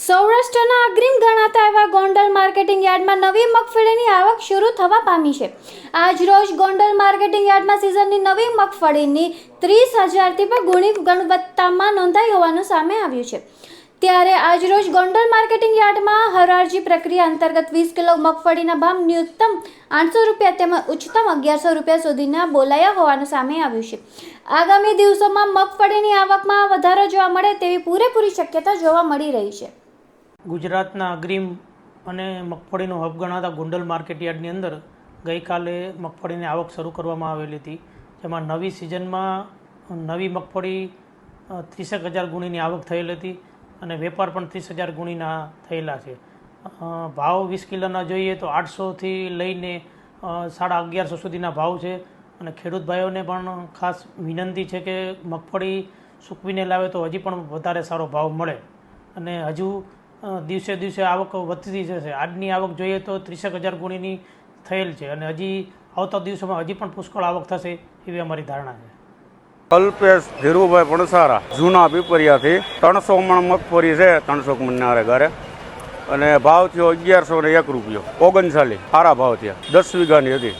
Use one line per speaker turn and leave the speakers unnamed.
સૌરાષ્ટ્રના અગ્રીમ ગણાતા એવા ગોંડલ માર્કેટિંગ યાર્ડમાં નવી મગફળીની આવક શરૂ થવા પામી છે. આજ રોજ ગોંડલ માર્કેટિંગ યાર્ડમાં સિઝનની નવી મગફળીની ત્રીસ હજારથી પણ ગુણી ગુણવત્તામાં નોંધાઈ હોવાનું સામે આવ્યું છે. ત્યારે આજ રોજ ગોંડલ માર્કેટિંગ યાર્ડમાં હરારજી પ્રક્રિયા અંતર્ગત વીસ કિલો મગફળીના ભાવ ન્યૂનતમ આઠસો રૂપિયા તેમજ ઉચ્ચતમ અગિયારસો રૂપિયા સુધીના બોલાયા હોવાનું સામે આવ્યું છે. આગામી દિવસોમાં મગફળીની આવકમાં વધારો જોવા મળે તેવી પૂરેપૂરી શક્યતા જોવા મળી રહી છે.
ગુજરાતના અગ્રીમ અને મગફળીનો હબ ગણાતા ગોંડલ માર્કેટ યાર્ડની અંદર ગઈકાલે મગફળીની આવક શરૂ કરવામાં આવેલી હતી. જેમાં નવી સિઝનમાં નવી મગફળી ત્રીસેક હજાર ગુણીની આવક થયેલી હતી અને વેપાર પણ ત્રીસ હજાર ગુણીના થયેલા છે. ભાવ વીસ કિલોના જોઈએ તો આઠસોથી લઈને સાડા અગિયારસો સુધીના ભાવ છે અને ખેડૂત ભાઈઓને પણ ખાસ વિનંતી છે કે મગફળી સૂકવીને લાવે તો હજી પણ વધારે સારો ભાવ મળે. અને હજુ દિવસે દિવસે આવક વધતી જશે. આજની આવક જોઈએ તો ત્રીસેક હજાર ગુણીની થયેલ છે અને હજી આવતા દિવસોમાં હજી પણ પુષ્કળ આવક થશે એવી અમારી ધારણા છે.
કલ્પેશ ધીરુભાઈ પણસારા જૂના પીપરિયાથી ત્રણસો મણ મગફળી છે, ત્રણસો મણના ઘરે. અને ભાવ થયો અગિયારસો ને એક રૂપિયો. ઓગણચાલીસ, સારા ભાવ થયા. દસ વીઘાની હતી.